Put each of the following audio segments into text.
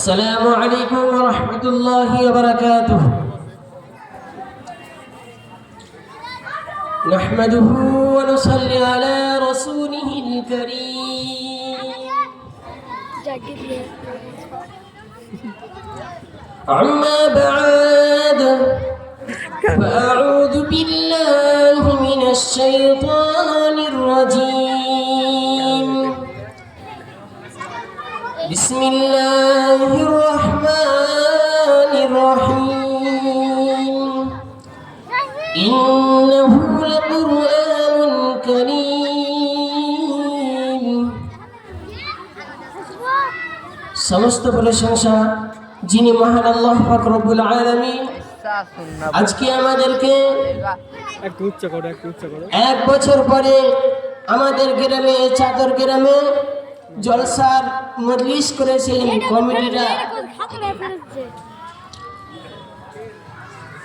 السلام عليكم ورحمة الله وبركاته. نحمده ونصلي على رسوله الكريم. أما بعد فأعوذ بالله من الشيطان الرجيم. بسم الله الرحمن الرحيم إنه لقرآن كريم সমস্ত প্রশংসা যিনি মহান আল্লাহ পাক রব্বুল আলামিন আজকে আমাদেরকে একটু উচ্চ করো একটু উচ্চ করো এক বছর পরে আমাদের গ্রামে চাদর গ্রামে জলসার মজলিস করেছিলেন কমিটিরা।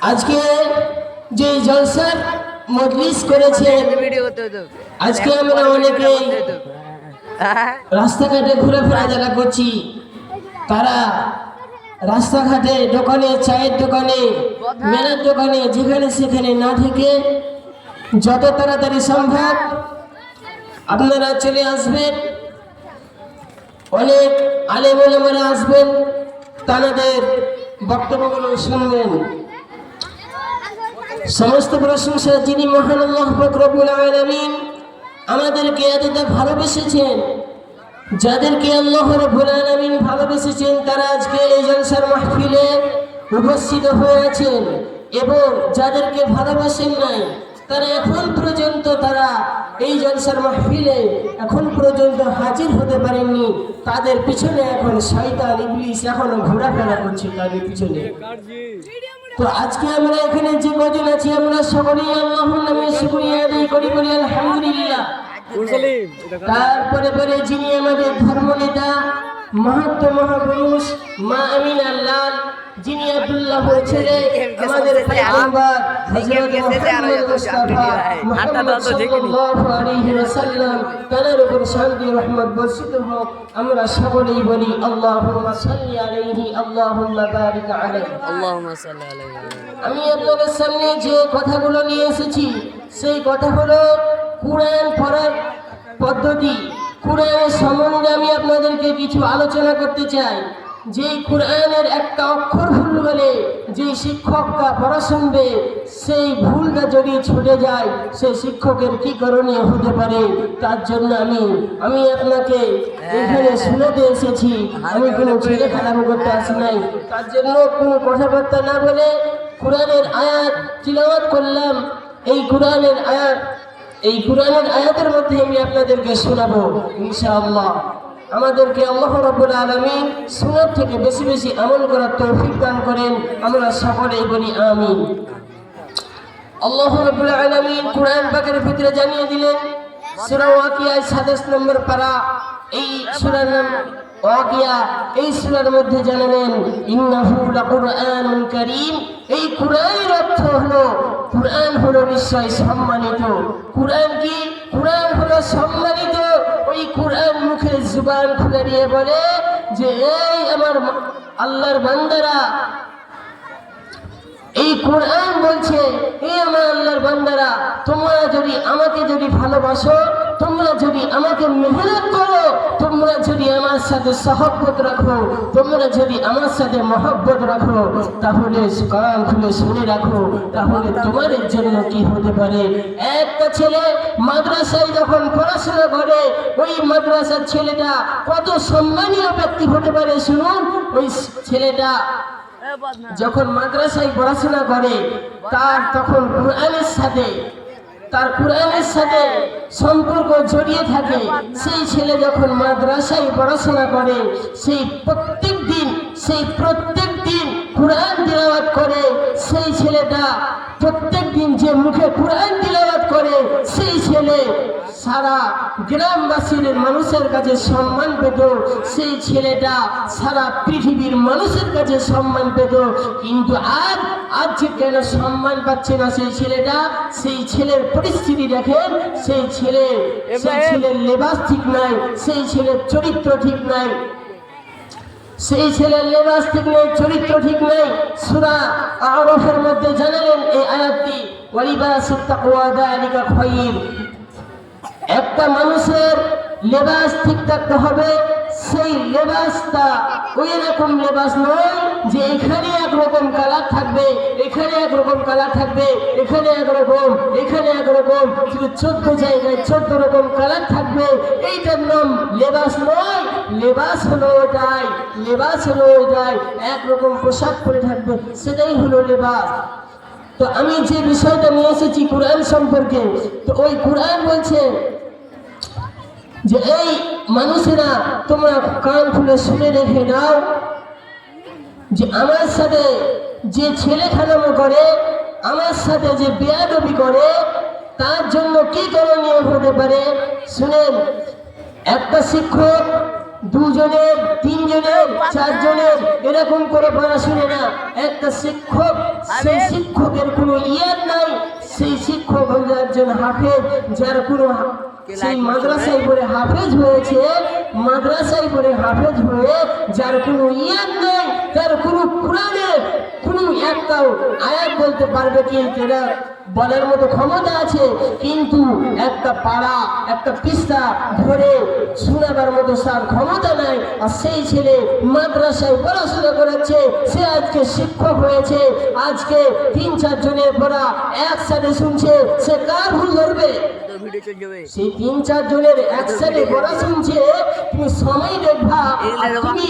আজকে যে জলসার মজলিস করেছে ভিডিও করতে হতো আজকে আমরা অনেকে রাস্তাঘাটে ঘুরেফেরা যারা করছি তারা রাস্তাঘাটে দোকানে চায়ের দোকানে মেলার দোকানে যেখানে সেখানে না থেকে যত তাড়াতাড়ি সম্ভব আপনারা চলে আসবেন। অনেক আলেমেরা আসবেন, তাদের বক্তব্যগুলো শুনবেন। সমস্ত প্রশংসা যিনি মহান আল্লাহ পাক রব্বুল আলামিন আমাদেরকে এতটা ভালোবেসেছেন, যাদেরকে আল্লাহ রব্বুল আলামিন ভালোবেসেছেন, তারা আজকে এই জলসার মাহফিলে উপস্থিত হয়ে আছেন এবং যাদেরকে ভালোবাসেন নাই তারা এখন পর্যন্ত তারা এই জলসার মাহফিলে এখন পর্যন্ত হাজির হতে পারেননি। তাদের পিছনে এখন শয়তান ইংলিশ এখনও ঘোরাফেরা করছে তাদের পিছনে। তো আজকে আমরা এখানে যে কজন আছি আমরা সকলেই আল্লাহর নামে শুকরিয়া আদায় করি বলি আলহামদুলিল্লাহ। কার? তারপরে পরে যিনি আমাদের ধর্মনেতা মাহাত্ম মহাপুরুষ মা আমিনা লাল যিনি আব্দুল্লাহ ছেলে আমাদের পয়গম্বর হযরত মুহাম্মদ মুস্তাফা মুহাম্মদ সাল্লাল্লাহু আলাইহি ওয়াসাল্লাম তার উপর শান্তি রহমত বর্ষিত হোক। আমরা সকলেই বলি আল্লাহুম্মা সাল্লি আলাইহি আল্লাহুম্মা বারিক আলাইহি। আল্লাহুম্মা সাল্লি আলাইহি। আমি আপনাদের সামনে যে কথাগুলো নিয়ে এসেছি সেই কথা হলো কোরআন পড়ার পদ্ধতি। কোরআনের সম্বন্ধে আমি আপনাদেরকে কিছু আলোচনা করতে চাই। যে কোরআনের একটা অক্ষর ভুল হলে যে শিক্ষকটা পড়া শুনবে, সেই ভুলটা যদি ছুটে যায় সেই শিক্ষকের কি করণীয় হতে পারে? তার জন্য আমি আমি আপনাকে এখানে শুনেতে এসেছি। আমি কোনো ছেলে খেলাম করতে আসি নাই। তার জন্য কোনো কথাবার্তা না বলে কোরআনের আয়াত তিলাওয়াত করলাম। এই কোরআনের আয়াত এই কোরআনের আয়াতের মধ্যে আমি আপনাদেরকে শোনাবো, ইনশাআল্লাহ। আমাদেরকে আল্লাহ রাব্বুল আলামিন সুন্নাত থেকে বেশি বেশি আমল করার তৌফিক দান করেন। আমরা সকলেই বলি আমিন। আল্লাহ রাব্বুল আলামিন কোরআন পাকের ভিতরে জানিয়ে দিলেন 27 নম্বর এই ওয়াকিয়া। এই সূরার মধ্যে জানালেন এই অর্থ হলো, কোরআন সম্মানিত। কোরআন কি? কোরআন হলো সম্মানিত। ওই কুরআন মুখে জুবান খুলে দিয়ে বলে যে, এই আমার আল্লাহর বান্দারা এই কোরআন বলছে এই আমার আল্লাহর বান্দারা, তোমরা যদি আমাকে যদি ভালোবাসো, তোমরা যদি আমাকে মেহনত করো, তোমরা যদি আমার সাথে সহবত রাখো, তোমরা যদি আমার সাথে মহব্বত রাখো, তাহলে কান খুলে শুনে রাখো, তাহলে তোমাদের জন্য কি হতে পারে? একটা ছেলে মাদ্রাসায় যখন পড়াশোনা করে, ওই মাদ্রাসার ছেলেটা কত সম্মানীয় ব্যক্তি হতে পারে, শুনুন। ওই ছেলেটা যখন মাদ্রাসায় পড়াশোনা করে, তার তখন কোরআনের সাথে, তার কোরআনের সাথে সম্পর্ক জড়িয়ে থাকে। সেই ছেলে যখন মাদ্রাসায় পড়াশোনা করে, সেই প্রত্যেক দিন, সেই প্রত্যেক দিন কোরআন তিলাওয়াত করে। সেই ছেলেটা প্রত্যেক দিন যে মুখে কোরআন সেই ছেলে সারা গ্রামবাসীর মানুষের কাছে সম্মান পেত। সেই ছেলেটা সারা পৃথিবীর মানুষের কাছে সম্মান পেত। কিন্তু আজ আজ যে কেন সম্মান পাচ্ছে না সেই ছেলেটা সেই ছেলের পরিস্থিতি দেখেন সেই ছেলে সেই ছেলের লেবাস ঠিক নাই সেই ছেলের চরিত্র ঠিক নাই। সেই ছেলের লেবাস ঠিক নেই, চরিত্র ঠিক নেই। সুরা আরফের মধ্যে জানালেন এই আয়াতটি। একটা মানুষের লেবাস ঠিক থাকতে হবে, সেই লেবাসটা ওই রকম লেবাস নয় যে এখানে একরকম কালার থাকবে, এখানে একরকম কালার থাকবে, এখানে একরকম এখানে একরকম, শুধু চোদ্দ জায়গায় চোদ্দ রকম কালার থাকবে। এইটার নাম লেবাস নয় লেবাস হলো ওটাই লেবাস হলো ওটাই একরকম পোশাক পরে থাকবে, সেটাই হলো লেবাস তো আমি যে বিষয়টা নিয়ে এসেছি কোরআন সম্পর্কে, তো ওই কোরআন বলছে যে, এই মানুষেরা, তোমরা কান খুলে শুনে রেখে নাও যে, আমার সাথে যে ছেলে খানামো করে, আমার সাথে যে বেয়াদবি করে, তার জন্য কি করণীয় হতে পারে? শুনেন, একটা শিক্ষক দুজনের তিনজনের চারজনের এরকম করে পড়াশুনে না একটা শিক্ষক সেই শিক্ষকের কোনো ইয়ার নাই সেই শিক্ষক হল একজন হাফেজ যার কোনো সেই মাদ্রাসায় পড়ে হাফেজ হয়েছে মাদ্রাসায় পড়ে হাফেজ হয়ে যার কোনো ইয়ার নাই তার কোনো একটাও আয়াত বলতে পারবে কি যেটা বলার মতো ক্ষমতা আছে, কিন্তু একটা পাড়া, একটা পিস্তা ধরে শোনাবার মতো তার ক্ষমতা নাই, আর সেই ছেলে মাদ্রাসায় পড়াশোনা করেছে সে আজকে শিক্ষক হয়েছে, আজকে তিন চারজনের পড়া একসাথে শুনছে, সে কার ভুল ধরবে তোর ভিডিও চলে যাবে সেই তিন চার জনের একসাথে পড়া শুনছে তুমি সময় দেখবা আর তুমি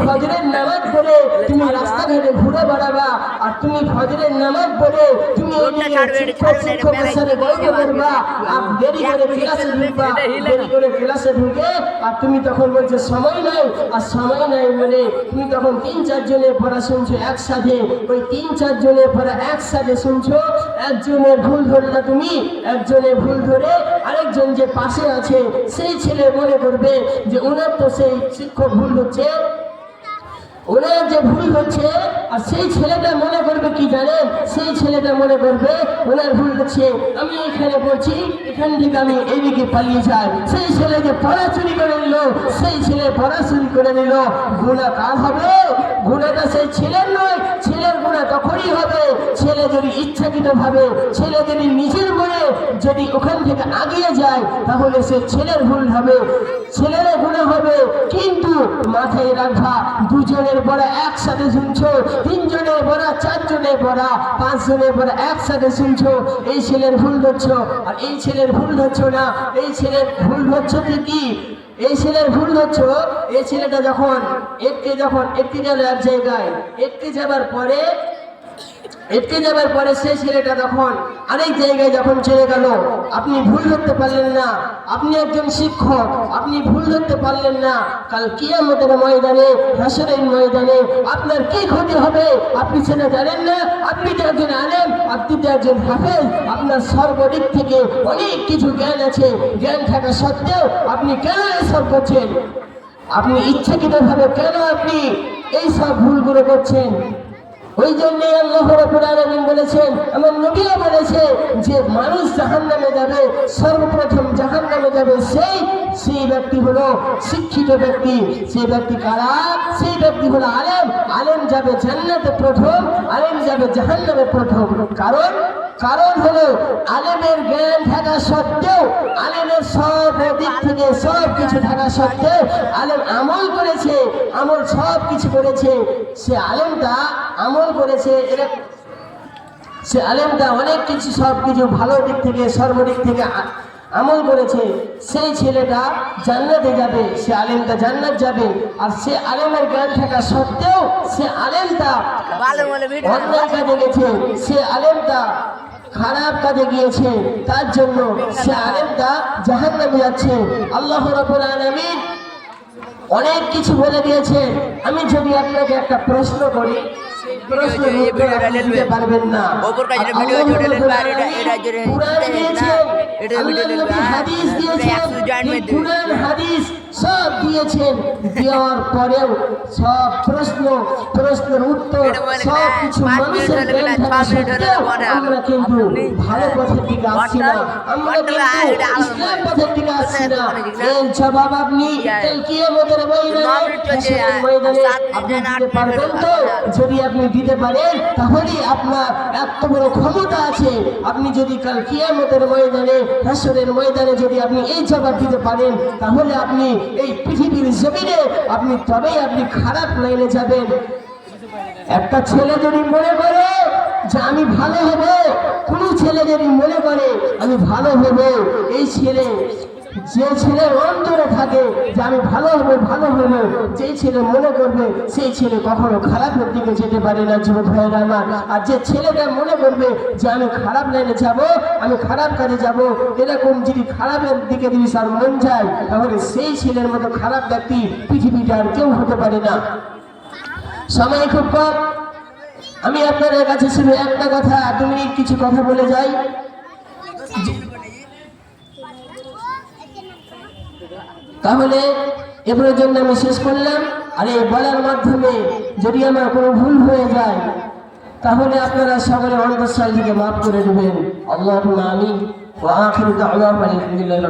ফজরের নামাজ পড়ে তুমি রাস্তাঘাটে ঘুরে বেড়াবা আর তুমি ফজরের নামাজ পড়ে তুমি শিক্ষক শিক্ষকের সাথে গল্প করবা আর দেরি করে ক্লাসে ঢুকবা দেরি করে ক্লাসে ঢুকে আর তুমি তখন বলছো সময় নাই। আর সময় নাই বলে তুমি তখন তিন চার জনের পড়া শুনছো একসাথে ওই তিন চার জনের পড়া একসাথে শুনছো একজনের ভুল ধরে না তুমি একজনের ভুল ধরে আরেকজন যে পাশে আছে, সেই ছেলে মনে করবে যে ওনার তো সেই শিক্ষক ভুল হচ্ছে। ওনার যে ভুল হচ্ছে, আর সেই ছেলেটা মনে করবে কি জানেন? সেই ছেলেটা মনে করবে, ওনার ভুল হচ্ছে। আমি এখানে বলছি, এখান থেকে আমি এদিকে পালিয়ে যাই। সেই ছেলে যে পড়া চুরি করে নিল, সেই ছেলে পড়া চুরি করে নিল। গুণা কার হবে? গুণাটা সেই ছেলের নয়, ছেলের গুণা তখনই হবে। ছেলে যদি ইচ্ছাকৃত ভাবে ছেলে যদি নিজের মনে যদি ওখান থেকে আগিয়ে যায়, তাহলে সে ছেলের ভুল হবে ছেলের গুণা হবে। কিন্তু মাথায় রাখা, দুজনের পড়া একসাথে শুনছো তিনজনের পড়া চারজনের পড়া পাঁচজনের পড়া একসাথে শুনছো এই ছেলের ভুল ধরছ। আর এই ছেলের ভুল ধরছ না, এই ছেলের ভুল ধরছ কি? এই ছেলের ভুল ধরছ এই ছেলেটা যখন একটি যখন একটি গেল এক জায়গায়, একটি যাবার পরে এটকে যাবার পরে সেই ছেলেটা তখন আরেক জায়গায় যখন চলে গেল, আপনি ভুল ধরতে পারলেন না। আপনি একজন শিক্ষক, আপনি ভুল ধরতে পারলেন না। কাল কিয়ামতের ময়দানে, হাসরের ময়দানে আপনার কি ক্ষতি হবে? আপনি সেটা জানেন না। আপনি তো একজন আলেম, আপনি তো একজন হাফেজ। আপনার সর্বদিক থেকে অনেক কিছু জ্ঞান আছে। জ্ঞান থাকা সত্ত্বেও আপনি কেন এসব করছেন? আপনি ইচ্ছাকৃতভাবে কেন আপনি এই সব ভুলগুলো করছেন? ওই জন্যে আল্লাহ রাব্বুল আলামিন বলেছেন আমার নবীও বলেছে যে মানুষ জাহান্নামে যাবে, সর্বপ্রথম জাহান্নামে যাবে সেই সেই ব্যক্তি হলো শিক্ষিত ব্যক্তি। সেই ব্যক্তি কারা? সেই ব্যক্তি হলো আলেম। আলেম যাবে জান্নাতে প্রথম, আলেম যাবে জাহান্নামে প্রথম। কারণ কারণ হলো আলেমের জ্ঞান থাকা সত্ত্বেও আলেমের সব দিক থেকে সব কিছু থাকা সত্ত্বেও আলেম আমল করেছে আমল সব কিছু করেছে। সে আলেমটা আমল করেছে সে আলেমটা অনেক কিছু সব কিছু ভালো দিক থেকে সর্বদিক থেকে আমল করেছে। সেই ছেলেটা জান্নাতে যাবে সে আলেমটা জান্নাত যাবে। আর সে আলেমের জ্ঞান থাকা সত্ত্বেও সে আলেমটা অন্যায় কাজে গেছে। সে আলেমটা খারাপ কাজে গিয়েছে তার জন্য সে আলেমটা জাহান নামে যাচ্ছে। আল্লাহ রাব্বুল আলামিন অনেক কিছু বলে দিয়েছে। আমি যদি আপনাকে একটা প্রশ্ন করি। পারবেন না। হাদিস সব দিয়েছেন। দেওয়ার পরেও সব প্রশ্ন প্রশ্নের উত্তর সব কিছু মানুষের জ্ঞান থাকা সত্ত্বেও আমরা কিন্তু ভালো পথের দিকে আসছি না। আমরা কিন্তু ইসলাম পথের দিকে আসছি না। এর জবাব আপনি কিয়ামতের ময়দানে ময়দানে আপনি দিতে পারবেন তো? যদি আপনি দিতে পারেন তাহলে আপনার এত বড় ক্ষমতা আছে। আপনি যদি কাল কিয়ামতের ময়দানে হাসরের ময়দানে যদি আপনি এই জবাব দিতে পারেন তাহলে আপনি এই পৃথিবীর জমিনে আপনি তবেই আপনি খারাপ লাইনে যাবেন। একটা ছেলে যদি মনে করে যে আমি ভালো হব, কোনো ছেলে যদি মনে করে আমি ভালো হব, এই ছেলে যে ছেলে অন্তরে থাকে, যে আমি ভালো হব ভালো হব, যে ছেলে মনে করবে, সেই ছেলে কখনো খারাপের দিকে যেতে পারে না যুবক ভাইয়েরা আমার। আর যে ছেলেটা মনে করবে যে আমি খারাপ লাইনে যাব, আমি খারাপ কাজে যাব, এরকম যদি খারাপের দিকে যদি তার মন যায়, তাহলে সেই ছেলের মতো খারাপ ব্যক্তি পৃথিবীতে আর কেউ হতে পারে না। সময় খুব কম। আমি আপনাদের কাছে শুধু একটা কথা, দু মিনিট কিছু কথা বলে যাই। তাহলে এবারের জন্য আমি শেষ করলাম। আর এই বলার মাধ্যমে যদি আমার কোনো ভুল হয়ে যায়, তাহলে আপনারা সকলে অন্তঃসাল থেকে মাফ করে দেবেন। আল্লাহ ওয়া আখিরু দাওয়ানা আলহামদুলিল্লাহি